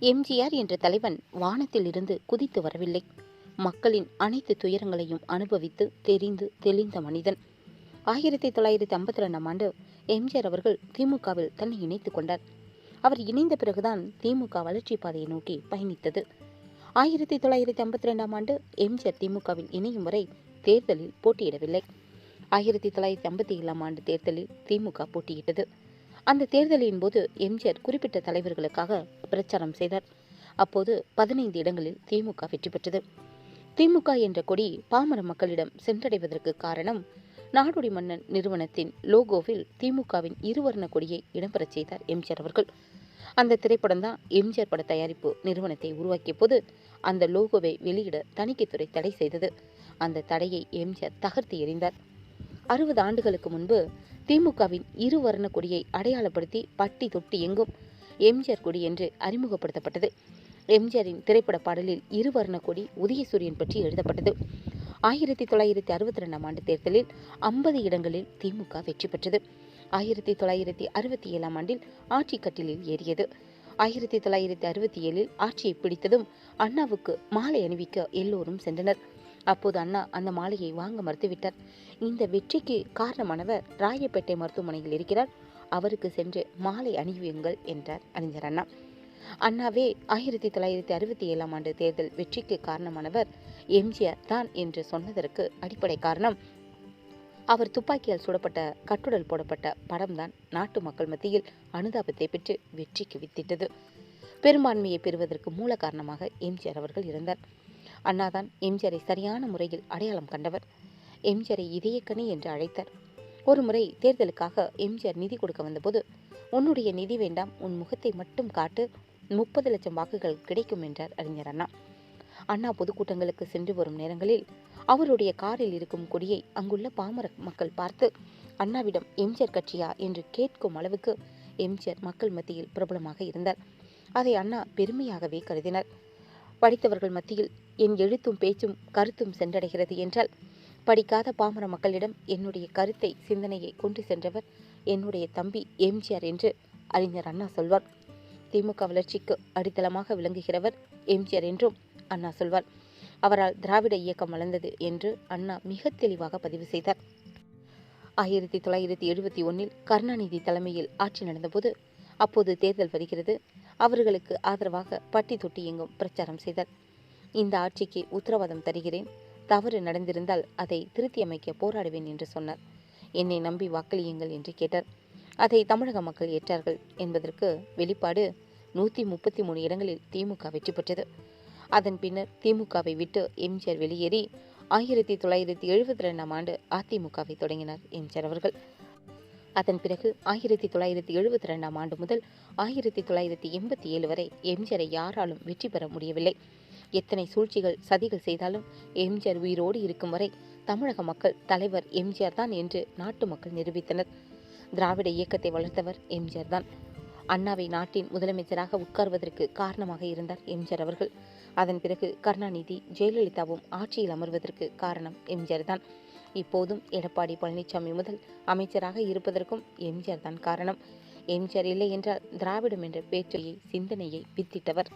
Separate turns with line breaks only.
எம்ஜிஆர் என்ற தலைவன் வானத்தில் இருந்து குதித்து வரவில்லை. மக்களின் அனைத்து துயரங்களையும் அனுபவித்து தெரிந்து தெளிந்த மனிதன். ஆயிரத்தி தொள்ளாயிரத்தி ஐம்பத்தி ரெண்டாம் ஆண்டு எம்ஜிஆர் அவர்கள் திமுகவில் தன்னை இணைத்துக் கொண்டார். அவர் இணைந்த பிறகுதான் திமுக வளர்ச்சி பாதையை நோக்கி பயணித்தது. ஆயிரத்தி தொள்ளாயிரத்தி ஐம்பத்தி ரெண்டாம் ஆண்டு எம்ஜிஆர் திமுகவில் இணையும் வரை தேர்தலில் போட்டியிடவில்லை. ஆயிரத்தி தொள்ளாயிரத்தி ஐம்பத்தி ஏழாம் ஆண்டு தேர்தலில் திமுக போட்டியிட்டது. அந்த தேர்தலின் போது எம்ஜிஆர் குறிப்பிட்ட தலைவர்களுக்காக பிரச்சாரம் செய்தார். அப்போது பதினைந்து இடங்களில் திமுக வெற்றி பெற்றது. திமுக என்ற கொடி பாமர மக்களிடம் சென்றடைவதற்கு காரணம் நாடோடி மன்னன் நிறுவனத்தின் லோகோவில் திமுகவின் இருவர்ண கொடியை இடம்பெறச் செய்தார் எம்ஜிஆர் அவர்கள். அந்த திரைப்படம் தான் எம்ஜிஆர் பட தயாரிப்பு நிறுவனத்தை உருவாக்கிய போது அந்த லோகோவை வெளியிட தணிக்கைத்துறை தடை செய்தது. அந்த தடையை எம்ஜிஆர் தகர்த்து எறிந்தார். அறுபது ஆண்டுகளுக்கு முன்பு திமுகவின் இருவர்ண கொடியை அடையாளப்படுத்தி பட்டி தொட்டி எங்கும் எம்ஜிஆர் கொடி என்று அறிமுகப்படுத்தப்பட்டது. எம்ஜிஆரின் திரைப்பட பாடலில் இருவர்ண கொடி உதயசூரியன் பற்றி எழுதப்பட்டது. ஆயிரத்தி தொள்ளாயிரத்தி அறுபத்தி ரெண்டாம் ஆண்டு தேர்தலில் ஐம்பது இடங்களில் திமுக வெற்றி பெற்றது. ஆயிரத்தி தொள்ளாயிரத்தி அறுபத்தி ஏழாம் ஆண்டில் ஆட்சி கட்டிலில் ஏறியது. ஆயிரத்தி தொள்ளாயிரத்தி அறுபத்தி ஏழில் ஆட்சியை பிடித்ததும் அண்ணாவுக்கு மாலை அணிவிக்க எல்லோரும் சென்றனர். அப்போது அண்ணா அந்த மாலையை வாங்க மறுத்துவிட்டார். இந்த வெற்றிக்கு காரணமானவர் ராயப்பேட்டை மருத்துவமனையில் இருக்கிறார். அவருக்கு சென்று மாலை அணிவியுங்கள் என்றார் அறிஞர் அண்ணா. அண்ணாவே ஆயிரத்தி தொள்ளாயிரத்தி அறுபத்தி ஏழாம் ஆண்டு தேர்தல் வெற்றிக்கு காரணமானவர் எம்ஜிஆர் தான் என்று சொன்னதற்கு அடிப்படை காரணம். அவர் துப்பாக்கியால் சுடப்பட்ட கட்டுடல் போடப்பட்ட படம்தான் நாட்டு மக்கள் மத்தியில் அனுதாபத்தை பெற்று வெற்றிக்கு வித்திட்டது. பெரும்பான்மையை பெறுவதற்கு மூல காரணமாக எம்ஜிஆர் அவர்கள் இருந்தார். அண்ணாதான் எம்ஜிஆரை சரியான முறையில் அடையாளம் கண்டவர். எம்ஜிஆரை இதயக்கணி என்று அழைத்தார். ஒரு முறை தேர்தலுக்காக எம்ஜிஆர் நிதி கொடுக்க வந்தபோது உன்னுடைய நிதி வேண்டாம் உன் முகத்தை மட்டும் காட்டு முப்பது லட்சம் வாக்குகள் கிடைக்கும் என்றார் அறிஞர் அண்ணா. அண்ணா பொதுக்கூட்டங்களுக்கு சென்று வரும் நேரங்களில் அவருடைய காரில் இருக்கும் கொடியை அங்குள்ள பாமர மக்கள் பார்த்து அண்ணாவிடம் எம்ஜிஆர் கட்சியா? என்று கேட்கும் அளவுக்கு எம்ஜிஆர் மக்கள் மத்தியில் பிரபலமாக இருந்தார். அதை அண்ணா பெருமையாகவே கருதினார். படித்தவர்கள் மத்தியில் என் எழுத்தும் பேச்சும் கருத்தும் சென்றடைகிறது என்றால் படிக்காத பாமர மக்களிடம் என்னுடைய கருத்தை சிந்தனையை கொண்டு சென்றவர் என்னுடைய தம்பி எம்ஜிஆர் என்று அறிஞர் அண்ணா சொல்வார். திமுக வளர்ச்சிக்கு அடித்தளமாக விளங்குகிறவர் எம்ஜிஆர் என்றும் அண்ணா சொல்வார். அவரால் திராவிட இயக்கம் வளர்ந்தது என்று அண்ணா மிக தெளிவாக பதிவு செய்தார். ஆயிரத்தி தொள்ளாயிரத்தி எழுபத்தி ஒன்னில் கருணாநிதி தலைமையில் ஆட்சி நடந்தபோது அப்போது தேர்தல் வருகிறது. அவர்களுக்கு ஆதரவாக பட்டி தொட்டி எங்கும் பிரச்சாரம் செய்தார். இந்த ஆட்சிக்கு உத்தரவாதம் தருகிறேன். தவறு நடந்திருந்தால் அதை திருத்தி அமைக்க போராடுவேன் என்று சொன்னார். என்னை நம்பி வாக்களியுங்கள் என்று கேட்டார். அதை தமிழக மக்கள் ஏற்றார்கள் என்பதற்கு வெளிப்பாடு நூற்றி முப்பத்தி மூணு இடங்களில் திமுக வெற்றி பெற்றது. அதன் பின்னர் திமுகவை விட்டு எம்ஜிஆர் வெளியேறி ஆயிரத்தி தொள்ளாயிரத்தி எழுபத்தி ரெண்டாம் ஆண்டு அதிமுகவை தொடங்கினார் எம்ஜிஆர் அவர்கள். அதன் பிறகு ஆயிரத்தி தொள்ளாயிரத்தி எழுபத்தி ரெண்டாம் ஆண்டு முதல் ஆயிரத்தி தொள்ளாயிரத்தி எண்பத்தி ஏழு வரை எம்ஜிஆரை யாராலும் வெற்றி பெற முடியவில்லை. எத்தனை சூழ்ச்சிகள் சதிகள் செய்தாலும் எம்ஜிஆர் உயிரோடு இருக்கும் வரை தமிழக மக்கள் தலைவர் எம்ஜிஆர் தான் என்று நாட்டு மக்கள் நிரூபித்தனர். திராவிட இயக்கத்தை வளர்த்தவர் எம்ஜிஆர் தான். அண்ணாவை நாட்டின் முதலமைச்சராக உட்கார்வதற்கு காரணமாக இருந்தார் எம்ஜிஆர் அவர்கள். அதன் பிறகு கருணாநிதி ஜெயலலிதாவும் ஆட்சியில் அமர்வதற்கு காரணம் எம்ஜிஆர் தான். இப்போதும் எடப்பாடி பழனிசாமி முதல் அமைச்சராக இருப்பதற்கும் எம்ஜிஆர் தான் காரணம். எம்ஜிஆர் இல்லை என்றால் திராவிடம் என்ற பேச்சையை சிந்தனையை வித்திட்டவர்.